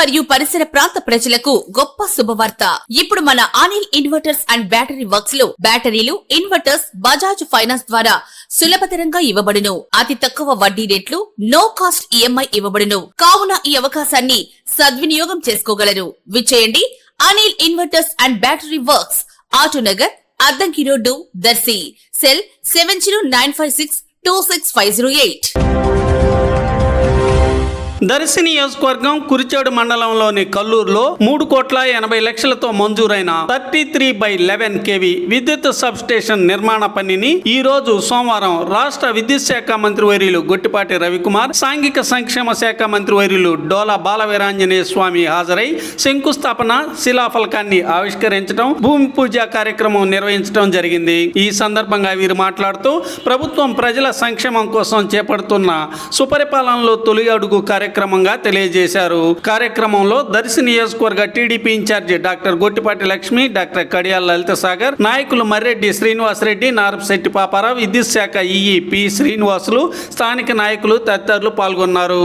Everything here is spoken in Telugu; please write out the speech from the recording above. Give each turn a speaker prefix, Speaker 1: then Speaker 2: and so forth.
Speaker 1: మరియు పరిసర ప్రాంత ప్రజలకు గొప్ప శుభవార్త. ఇప్పుడు మన అనిల్ ఇన్వర్టర్స్ అండ్ బ్యాటరీ వర్క్స్లో బ్యాటరీలు ఇన్వర్టర్స్ బజాజ్ ఫైనాన్స్ ద్వారా సులభతరంగా ఇవ్వబడును. అతి తక్కువ వడ్డీ రేట్లు నో కాస్ట్ ఈఎంఐ ఇవ్వబడును. కావున ఈ అవకాశాన్ని సద్వినియోగం చేసుకోగలరు. విచ్చేయండి Anil inverters and battery works Autonagar Addanki road Darsi. Cell seven zero nine five six two six five zero eight.
Speaker 2: Darsi నియోజకవర్గం కురిచేడు మండలంలోని కల్లూరులో మూడు కోట్ల ఎనభై లక్షలతో మంజూరైన thirty three by eleven KV విద్యుత్ సబ్ స్టేషన్ నిర్మాణ పనిని ఈ రోజు సోమవారం రాష్ట్ర విద్యుత్ శాఖ మంత్రి వైర్యులు గొట్టిపాటి రవికుమార్ సాంఘిక సంక్షేమ శాఖ మంత్రి వర్యులు డోలా బాలవీరాంజనేయ స్వామి హాజరై శంకుస్థాపన శిలాఫలకాన్ని ఆవిష్కరించడం భూమి పూజ కార్యక్రమం నిర్వహించడం జరిగింది. ఈ సందర్భంగా వీరు మాట్లాడుతూ ప్రభుత్వం ప్రజల సంక్షేమం కోసం చేపడుతున్న సుపరిపాలనలో తొలి అడుగు కార్యక్రమం కార్యక్రమంగా తెలియజేశారు. కార్యక్రమంలో దర్శి నియోజకవర్గ TDP incharge doctor Gottipati Lakshmi doctor Kadiyala Lalitha Sagar నాయకులు మర్రెడ్డి శ్రీనివాసరెడ్డి నారపశెట్టి పాపారావు విద్యుత్ శాఖ ఈఈ పి శ్రీనివాసులు స్థానిక నాయకులు తదితరులు పాల్గొన్నారు.